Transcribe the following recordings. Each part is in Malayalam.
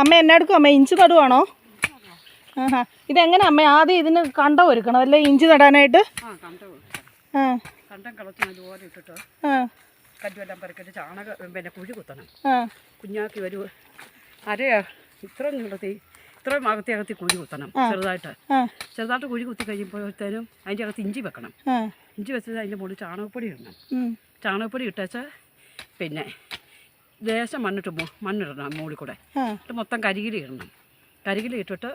അമ്മ എന്നെ എടുക്കും അമ്മ ഇഞ്ചി നടുവാണോ? ആഹാ. ഇതെങ്ങനെ അമ്മ ആദ്യം ഇതിന് കണ്ടം ഒരുക്കണം അല്ലേ? ഇഞ്ചി നടാനായിട്ട്? ആ കണ്ടം കളച്ച് അതുപോലെ ഇട്ടിട്ട് കല്ലുമെല്ലാം പറിക്കിട്ട് ചാണകം പിന്നെ കുഴി കുത്തണം. കുഞ്ഞാക്കി ഒരു അര ഇത്ര നീളത്തി ഇത്ര അകത്തി അകത്തി കുഴി കുത്തണം ചെറുതായിട്ട്. ചെറുതായിട്ട് കുഴി കുത്തി കഴിയുമ്പോഴത്തേനും അതിന്റെ അകത്ത് ഇഞ്ചി വെക്കണം. ഇഞ്ചി വെച്ചത് അതിന്റെ മുകളിൽ ചാണകപ്പൊടി ഇടണം. ചാണകപ്പൊടി ഇട്ടേച്ച് പിന്നെ ലേശം മണ്ണിട്ട് മണ്ണിടണം മുകളിൽ കൂടെ. എന്നിട്ട് മൊത്തം കരികിൽ ഇടണം. കരികിൽ ഇട്ടിട്ട്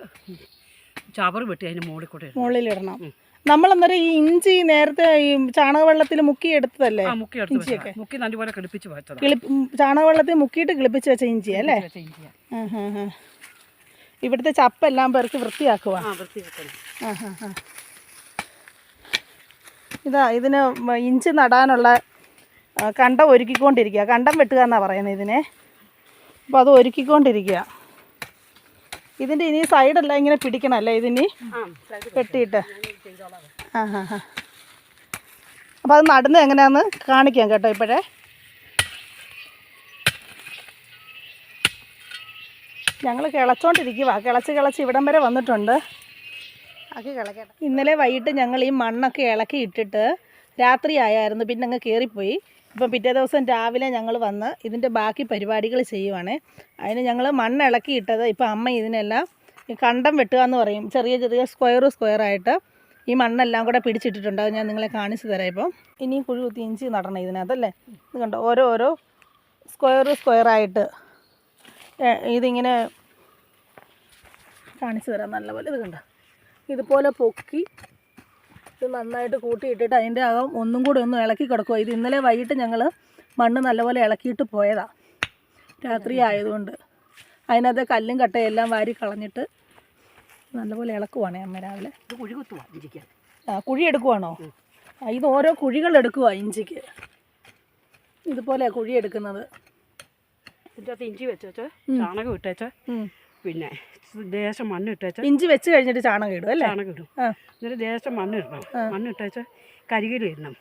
ചവറ് വെട്ടി അതിന് മുകളിൽ കൂടെ ഇടണം. മുകളിലിടണം നമ്മളന്നേരം ഈ ഇഞ്ചി നേരത്തെ ഈ ചാണകവെള്ളത്തിൽ മുക്കി എടുത്തതല്ലേ? മുക്കി. മുക്കി നല്ലപോലെ കിളിപ്പിച്ച് ചാണകവെള്ളത്തിൽ മുക്കിയിട്ട് കിളിപ്പിച്ച് വെച്ച ഇഞ്ചി അല്ലേ? ഇവിടുത്തെ ചപ്പെല്ലാം പേർക്ക് വൃത്തിയാക്കുക ഇതാ ഇതിന് ഇഞ്ചി നടാനുള്ള കണ്ടം ഒരുക്കിക്കൊണ്ടിരിക്കുക. കണ്ടം വെട്ടുക എന്നാണ് പറയുന്നത് ഇതിനെ. അപ്പോൾ അത് ഒരുക്കിക്കൊണ്ടിരിക്കുക. ഇതിന്റെ ഇനി സൈഡല്ല ഇങ്ങനെ പിടിക്കണം അല്ലേ ഇതിനി? വെട്ടിയിട്ട്. ആ ഹാ ഹാ അപ്പോൾ അത് നടുന്നത് എങ്ങനെയാണെന്ന് കാണിക്കാം കേട്ടോ ഇപ്പോഴേ. ഞങ്ങൾ കിളച്ചോണ്ടിരിക്കുക കിളച്ച് കിളച്ച് ഇവിടം വരെ വന്നിട്ടുണ്ട്. ഇന്നലെ വൈകിട്ട് ഞങ്ങൾ ഈ മണ്ണൊക്കെ ഇളക്കി ഇട്ടിട്ട് രാത്രി ആയായിരുന്നു പിന്നെ അങ്ങ് കയറിപ്പോയി ഇപ്പം പിറ്റേ ദിവസം രാവിലെ ഞങ്ങൾ വന്ന് ഇതിന്റെ ബാക്കി പരിപാടികൾ ചെയ്യുവാണേ. അതിന് ഞങ്ങൾ മണ്ണ് ഇളക്കി ഇട്ടത് ഇപ്പം അമ്മ ഇതിനെല്ലാം ഈ കണ്ടം വെട്ടുക എന്ന് പറയും. ചെറിയ ചെറിയ സ്ക്വയർ സ്ക്വയറായിട്ട് ഈ മണ്ണെല്ലാം കൂടെ പിടിച്ചിട്ടിട്ടുണ്ട്. അത് ഞാൻ നിങ്ങളെ കാണിച്ചു തരാം ഇപ്പം. ഇനിയും കുഴി കുത്തി ഇഞ്ചി നടണം ഇതിനകത്തല്ലേ ഇത് കണ്ടോ? ഓരോ ഓരോ സ്ക്വയർ സ്ക്വയറായിട്ട് ഇതിങ്ങനെ കാണിച്ചു തരാം. നല്ലപോലെ ഇത് കണ്ടോ? ഇതുപോലെ പൊക്കി ഇത് നന്നായിട്ട് കൂട്ടിയിട്ടിട്ട് അതിന്റെ അകം ഒന്നും കൂടി ഒന്ന് ഇളക്കി കിടക്കുക ഇത് ഇന്നലെ വൈകിട്ട് ഞങ്ങൾ മണ്ണ് നല്ലപോലെ ഇളക്കിയിട്ട് പോയതാണ് രാത്രി ആയതുകൊണ്ട്. അതിനകത്ത് കല്ലും കട്ടയും എല്ലാം വാരി കളഞ്ഞിട്ട് നല്ലപോലെ ഇളക്കുവാണേ അമ്മ രാവിലെ. കുഴി കുത്തുവാ ഇഞ്ചിക്ക്. ആ കുഴി എടുക്കുവാണോ? ഇത് ഓരോ കുഴികൾ എടുക്കുക ഇഞ്ചിക്ക്. ഇതുപോലെ കുഴി എടുക്കുന്നത്. ഇതിന്റെ അകത്ത് ഇഞ്ചി വെച്ചേച്ച് ചാണകം ഇട്ടേച്ച്. പിന്നെ ദേശം മണ്ണ് ഇട്ടേച്ച് ഇഞ്ചി വെച്ച് കഴിഞ്ഞിട്ട് ചാണകം ഇടും അല്ലേ? ചാണകം ഇടും. എന്നിട്ട് ദേശം മണ്ണ് ഇടണം. മണ്ണ് ഇട്ടേച്ച് കരികില ഇടണം.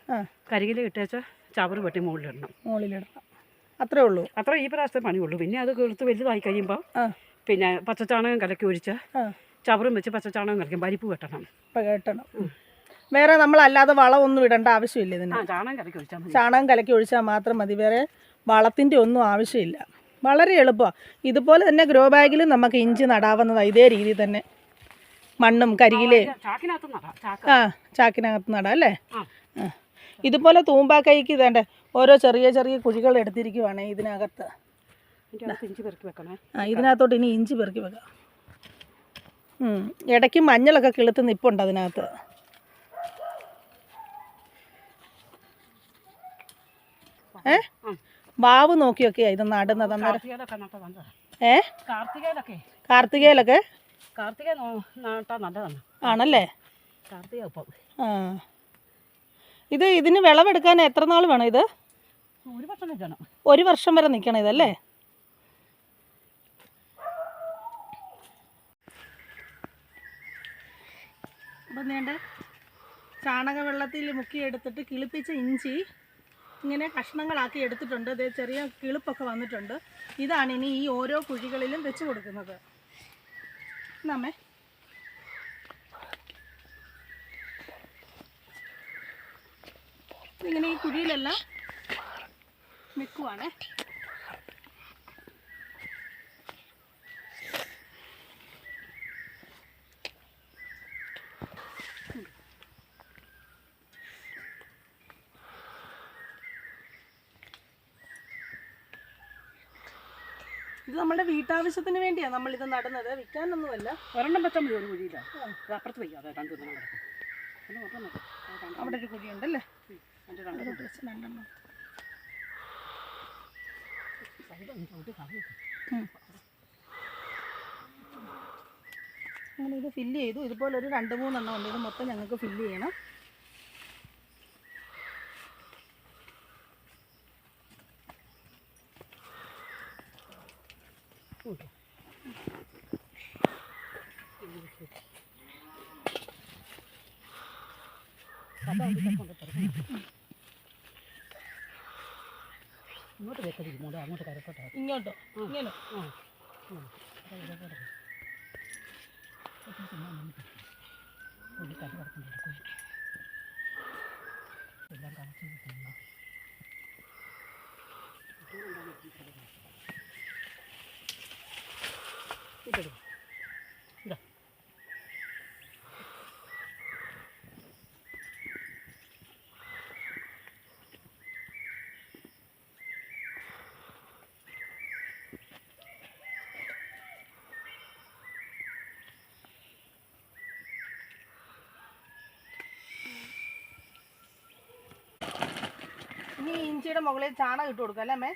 കരികിൽ ഇട്ടേച്ച് ചവറ് വെട്ടി മുകളിൽ ഇടണം. മുകളിലിടണം. അത്രേ ഉള്ളൂ. അത്ര ഈ പ്രാവശ്യത്തെ പണിയുള്ളൂ പിന്നെ അത് കൊടുത്ത് വലുതായി കഴിയുമ്പോൾ പിന്നെ പച്ചച്ചാണകം കലക്കി ഒഴിച്ച് ചവറും വെച്ച് പച്ചച്ചാണകം കലക്കും. പരിപ്പ് വെട്ടണം. കെട്ടണം കേട്ടണം വേറെ നമ്മളല്ലാതെ വളമൊന്നും ഇടേണ്ട ആവശ്യമില്ല ഇതിന്. ആ ചാണകം കലക്കി ഒഴിച്ചാൽ മതി. ചാണകം കലക്കി ഒഴിച്ചാൽ മാത്രം മതി. വേറെ വളത്തിന്റെ ഒന്നും ആവശ്യമില്ല. വളരെ എളുപ്പമാണ് ഇതുപോലെ തന്നെ ഗ്രോ ബാഗിൽ നമുക്ക് ഇഞ്ചി നടാവുന്നതാണ് ഇതേ രീതിയിൽ തന്നെ. മണ്ണും കരിയിലേ. ആ ചാക്കിനകത്ത് നടാം അല്ലേ. ഇതുപോലെ തൂമ്പാക്കൈക്ക് ഇതേണ്ട ഓരോ ചെറിയ ചെറിയ കുഴികൾ എടുത്തിരിക്കുവാണ് ഇതിനകത്ത്. ആ ഇതിനകത്തോട്ട് ഇനി ഇഞ്ചി പെറുക്കി വെക്കാം. ഇടയ്ക്ക് മഞ്ഞളൊക്കെ കിളുത്ത് നിപ്പുണ്ട് അതിനകത്ത്. ഏ? വാവ് നോക്കിയൊക്കെയാ ഇത് നടുന്നത് അന്നേരം. ഏ? കാർത്തികയിലൊക്കെ കാർത്തികയിലൊക്കെ കാർത്തിക നല്ലതാണ്. ആണല്ലേ? കാർത്തിക ഇപ്പം ആ. ഇത് ഇതിന് വിളവെടുക്കാൻ എത്ര നാൾ വേണം ഇത്? ഒരു വർഷം വെക്കണം ഒരു വർഷം വരെ നിൽക്കണം ഇതല്ലേ? അപ്പം ചാണക വെള്ളത്തിൽ മുക്കി എടുത്തിട്ട് കിളിപ്പിച്ച ഇഞ്ചി ഇങ്ങനെ കഷ്ണങ്ങളാക്കി എടുത്തിട്ടുണ്ട്. ദേ ചെറിയ കിളിപ്പൊക്കെ വന്നിട്ടുണ്ട്. ഇതാണ് ഇനി ഈ ഓരോ കുഴികളിലും വെച്ച് കൊടുക്കുന്നത്. നമ്മേ. ഇങ്ങനെ ഈ കുഴിയിലെല്ലാം വെക്കുവാണേ. ഇത് നമ്മുടെ വീട്ടാവശ്യത്തിന് വേണ്ടിയാണ് ഇത് നടുന്നത്. വിൽക്കാനൊന്നുമല്ല. ഒരെണ്ണം വെച്ചാൽ മതി ഒരു കുഴിയില്ല അപ്പുറത്ത് മതി. അത് രണ്ട് അവിടെ ഒരു കുഴിയുണ്ടല്ലേ. അങ്ങനെ ഇത് ഫില്ല് ചെയ്തു. ഇതുപോലെ ഒരു രണ്ട് മൂന്നെണ്ണം ഉണ്ട്. ഇത് മൊത്തം ഞങ്ങൾക്ക് ഫില്ല് ചെയ്യണം. ഇങ്ങോട്ട് വെക്കരുത് അങ്ങോട്ട് കരക്കട്ടെ. ഇങ്ങോട്ടോ ഇങ്ങനെ. ആ ഒരു കരി കിടക്കുന്നുണ്ട് കോഴി. എല്ലാം കളച്ച് കിട്ടുന്നു ഇതെടു ഇനി ഇഞ്ചിയുടെ മുകളിൽ ചാണകം ഇട്ട് കൊടുക്കാം അല്ലേ അമ്മേ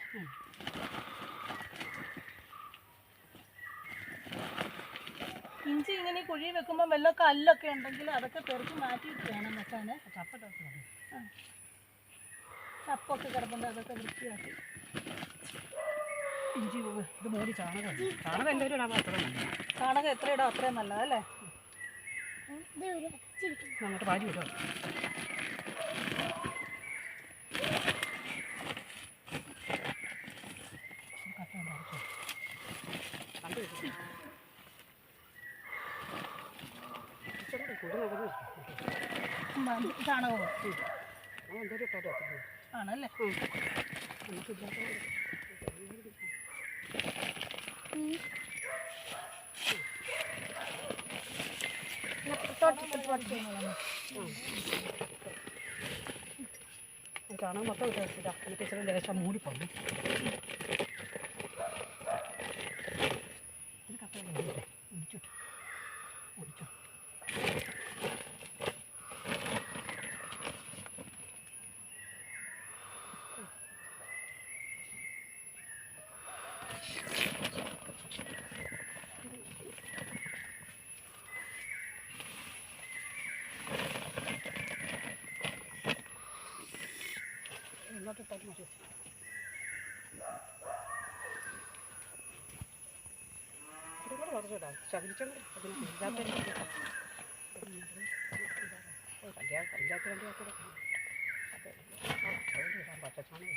ഇഞ്ചി ഇങ്ങനെ കുഴി വെക്കുമ്പോൾ വല്ല കല്ലൊക്കെ ഉണ്ടെങ്കിൽ അതൊക്കെ പെറുക്കി മാറ്റിയിട്ട് വേണം വെക്കാൻ ചപ്പട്ടൊക്കെ മതി ചപ്പൊക്കെ കിടപ്പുണ്ട് അതൊക്കെ വൃത്തിയാക്കി ഇഞ്ചി ഇത് മൂടി ചാണകം ചാണകം എല്ലാവരും ഇടാൻ അത്ര നല്ലതാണ് ചാണകം എത്ര ഇടാം അത്രയും നല്ലതല്ലേ അങ്ങോട്ട് വാരി വിടുക ചാണകവും ആണല്ലേ? ചാണകം മൊത്തം ഇട്ടിട്ടാ എനിക്ക് ഇച്ചിരി ലേശം മൂടി പോന്നു ഒടിച്ചിട്ട് ഒടിച്ചു ഇട്ടാൽ മതി ഇതും കൂടെ വളർത്തിടാം ശകരിച്ചുകൊണ്ട് അതിന് ഇല്ലാത്ത കല്യാണത്തിന് വേണ്ടി ഒക്കെ ഇടാം. അതെ. ആ, അതുകൊണ്ട് ഇടാം പച്ചച്ചാണകം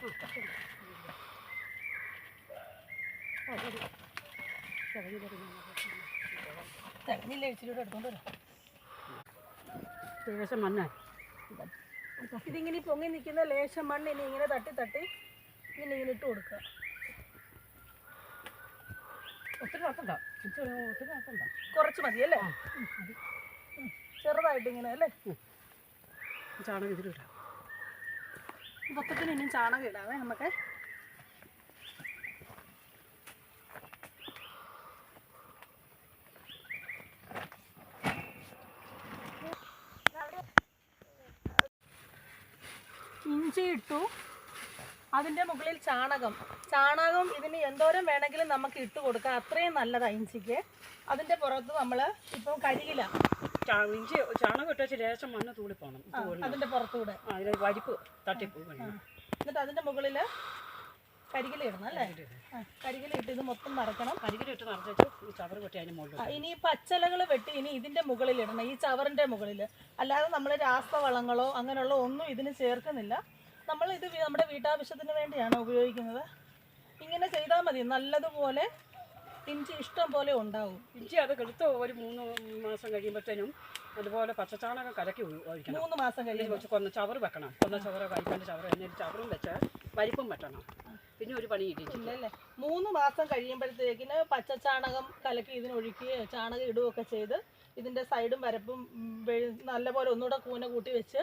ആ പറ്റും. ആ ശരി ശരി തികഞ്ഞില്ല ഇച്ചിരി കൂടെ എടുത്തോണ്ട് വരാം ലേശം മണ്ണായി ഇതിങ്ങനെ പൊങ്ങി നിൽക്കുന്ന ലേശം മണ്ണ് ഇനി ഇങ്ങനെ തട്ടി തട്ടി ഇങ്ങനെ ഇങ്ങനെ ഇട്ട് കൊടുക്കുക. ഒത്തിരി നടത്തണ്ട ഒത്തിരി നടത്തണ്ട കുറച്ച് മതി അല്ലേ? ചെറുതായിട്ട് ഇങ്ങനെ അല്ലേ? ചാണകം ഇതിലിടാം. മൊത്തത്തിന് ഇനിയും ചാണകം ഇടാവേ നമുക്ക്. ഇഞ്ചി ഇട്ടു. അതിന്റെ മുകളിൽ ചാണകം. ചാണകം ഇതിന് എന്തോരം വേണമെങ്കിലും നമുക്ക് ഇട്ട് കൊടുക്കാം. അത്രയും നല്ലതാണ് ഇഞ്ചിക്ക്. അതിന്റെ പുറത്ത് നമ്മൾ ഇപ്പം കരികില ഇഞ്ചി ചാണകം ഇട്ട് വെച്ച് ലേശം മണ്ണ് തൂളിപ്പോണം പോകണം അതിന്റെ പുറത്തൂടെ. വരിപ്പ് തട്ടിപ്പോ എന്നിട്ട് അതിന്റെ മുകളിൽ കരികില ഇടണം അല്ലേ? കരികില ഇട്ട് ഇത് മൊത്തം നിറയ്ക്കണം കരികിലിട്ട് നിറച്ചു ഈ ചവർ വെട്ടി അതിന് മുകളിൽ ഇനി ഈ പച്ചലകൾ വെട്ടി ഇനി ഇതിന്റെ മുകളിൽ ഇടണം. ഈ ചവറിന്റെ മുകളിൽ അല്ലാതെ നമ്മൾ രാസവളങ്ങളോ അങ്ങനെയുള്ള ഒന്നും ഇതിന് ചേർക്കുന്നില്ല. നമ്മൾ ഇത് നമ്മുടെ വീട്ടാവശ്യത്തിന് വേണ്ടിയാണ് ഉപയോഗിക്കുന്നത്. ഇങ്ങനെ ചെയ്താൽ മതി. നല്ലതുപോലെ ഇഞ്ചി ഇഷ്ടം പോലെ ഉണ്ടാവും. ഇഞ്ചി അത് കെടുത്ത് ഒരു മൂന്ന് മാസം കഴിയുമ്പോഴത്തേനും അതുപോലെ പച്ചച്ചാണകം കലക്കി ഒഴി- ഒഴിക്കണം. മൂന്ന് മാസം കഴിയുമ്പോൾ കൊന്ന ചവറ് വെക്കണം. കൊന്ന ചവറ് വരിപ്പന്റെ ചവറ് എന്നൊരു ചവറും വെച്ച് പരിപ്പും വെട്ടണം. പിന്നെ ഒരു പണി ഇല്ല മൂന്ന് മാസം കഴിയുമ്പോഴത്തേക്കിന് പച്ചച്ചാണകം കലക്കി ഇതിനൊഴുക്കുകയോ ചാണകം ഇടുകയൊക്കെ ചെയ്ത് ഇതിന്റെ സൈഡും വരപ്പും നല്ലപോലെ ഒന്നുകൂടെ കൂന കൂട്ടി വെച്ച്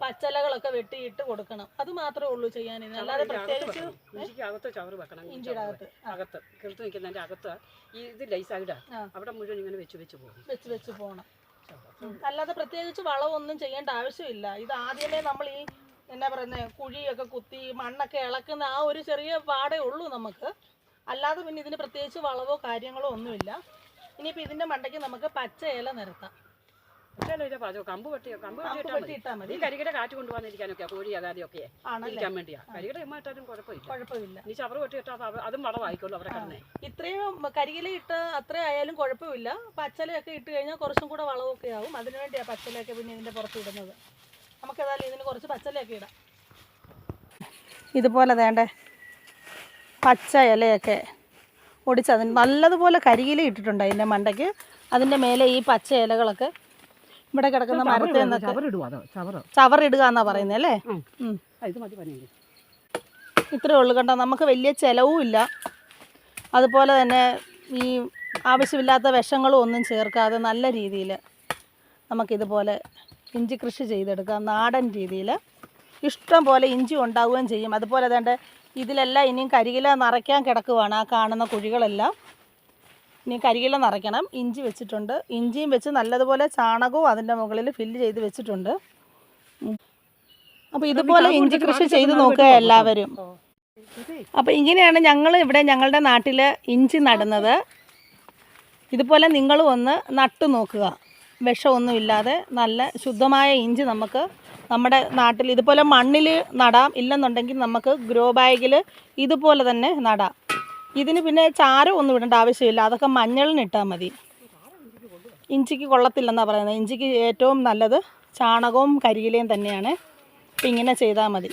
പച്ചലകളൊക്കെ വെട്ടിയിട്ട് കൊടുക്കണം. അത് മാത്രമേ ഉള്ളൂ ചെയ്യാൻ അല്ലാതെ പ്രത്യേകിച്ച് ഇഞ്ചിക്ക് അകത്ത് ചവറ് വെക്കണം. ഇഞ്ചിയുടെ അകത്ത്. അകത്ത്. നിൽക്കുന്നതിന്റെ അകത്ത് ഈ ഇത് ലൈസായിടാ ആ. അവിടെ മുഴുവൻ ഇങ്ങനെ വെച്ച് വെച്ച് പോകും വെച്ച് വെച്ച് പോകണം അല്ലാതെ പ്രത്യേകിച്ച് വളമൊന്നും ചെയ്യേണ്ട ആവശ്യമില്ല. ഇത് ആദ്യമേ നമ്മൾ ഈ എന്നാ പറയുന്നത് കുഴിയൊക്കെ കുത്തി മണ്ണൊക്കെ ഇളക്കുന്ന ആ ഒരു ചെറിയ പാടേ ഉള്ളൂ നമുക്ക്. അല്ലാതെ പിന്നെ ഇതിന് പ്രത്യേകിച്ച് വളവോ കാര്യങ്ങളോ ഒന്നുമില്ല. ഇനിയിപ്പോൾ ഇതിന്റെ മണ്ടയ്ക്ക് നമുക്ക് പച്ച ഇല നിരത്താം. കമ്പ് കമ്പ് മതി. ഈ കരികിടെ കാറ്റ് കൊണ്ടുപോകാനിരിക്കാനൊക്കെ കോഴി അകാതെയൊക്കെ ആണല്ലേ? ഇരിക്കാൻ വേണ്ടിയാ. കരികിടെ ഇമ്മായിട്ടാലും കുഴപ്പമില്ല. കുഴപ്പമില്ല. നീ ചവറ് വെട്ടിയിട്ടാൽ അത് അതും വളമായിക്കോളൂ അവരെ ഇത്രയും കരികില ഇട്ട് അത്ര ആയാലും കുഴപ്പമില്ല. പച്ചലയൊക്കെ ഇട്ട് കഴിഞ്ഞാൽ കുറച്ചും കൂടെ വളമൊക്കെ ആവും. അതിനുവേണ്ടിയാണ് പച്ചലയൊക്കെ പിന്നെ ഇതിന്റെ പുറത്ത് ഇടുന്നത്. നമുക്ക് ഏതായാലും ഇതിന് കുറച്ച് പച്ചലയൊക്കെ ഇടാം. ഇതുപോലെ വേണ്ടേ? പച്ച ഇലയൊക്കെ ഒടിച്ച് അതിന് നല്ലതുപോലെ കരികില ഇട്ടിട്ടുണ്ട് അതിന്റെ മണ്ടയ്ക്ക്. അതിന്റെ മേലെ ഈ പച്ച ഇലകളൊക്കെ ഇവിടെ കിടക്കുന്ന മരത്തിൽ നിന്നൊക്കെ ചവറിടുക എന്നാ പറയുന്നത് അല്ലേ? ഇത്രേ ഉള്ളൂ കണ്ടോ? നമുക്ക് വലിയ ചിലവും ഇല്ല. അതുപോലെ തന്നെ ഈ ആവശ്യമില്ലാത്ത വിഷങ്ങളും ഒന്നും ചേർക്കാതെ നല്ല രീതിയിൽ നമുക്കിതുപോലെ ഇഞ്ചി കൃഷി ചെയ്തെടുക്കാം നാടൻ രീതിയിൽ. ഇഷ്ടം പോലെ ഇഞ്ചി ഉണ്ടാവുകയും ചെയ്യും. അതുപോലെ തന്നെ ഇതിലെല്ലാം ഇനിയും കരികില നിറയ്ക്കാൻ കിടക്കുവാണ് ആ കാണുന്ന കുഴികളെല്ലാം. ഇനി കരികില നിറയ്ക്കണം. ഇഞ്ചി വെച്ചിട്ടുണ്ട്. ഇഞ്ചിയും വെച്ച് നല്ലതുപോലെ ചാണകവും അതിന്റെ മുകളിൽ ഫില്ല് ചെയ്ത് വെച്ചിട്ടുണ്ട്. അപ്പോൾ ഇതുപോലെ ഇഞ്ചി കൃഷി ചെയ്ത് നോക്കുക എല്ലാവരും. അപ്പോൾ ഇങ്ങനെയാണ് ഞങ്ങൾ ഇവിടെ ഞങ്ങളുടെ നാട്ടിൽ ഇഞ്ചി നടുന്നത്. ഇതുപോലെ നിങ്ങളും ഒന്ന് നട്ടു നോക്കുക. വിഷമൊന്നുമില്ലാതെ നല്ല ശുദ്ധമായ ഇഞ്ചി നമുക്ക് നമ്മുടെ നാട്ടിൽ ഇതുപോലെ മണ്ണിൽ നടാം. ഇല്ലെന്നുണ്ടെങ്കിൽ നമുക്ക് ഗ്രോ ബാഗിൽ ഇതുപോലെ തന്നെ നടാം. ഇതിന് പിന്നെ ചാരം ഒന്നും ഇടേണ്ട ആവശ്യമില്ല. അതൊക്കെ മഞ്ഞളിന് ഇട്ടാൽ മതി. ഇഞ്ചിക്ക് കൊള്ളത്തില്ലെന്നാണ് പറയുന്നത്. ഇഞ്ചിക്ക് ഏറ്റവും നല്ലത് ചാണകവും കരിയിലയും തന്നെയാണ്. ഇങ്ങനെ ചെയ്താൽ മതി.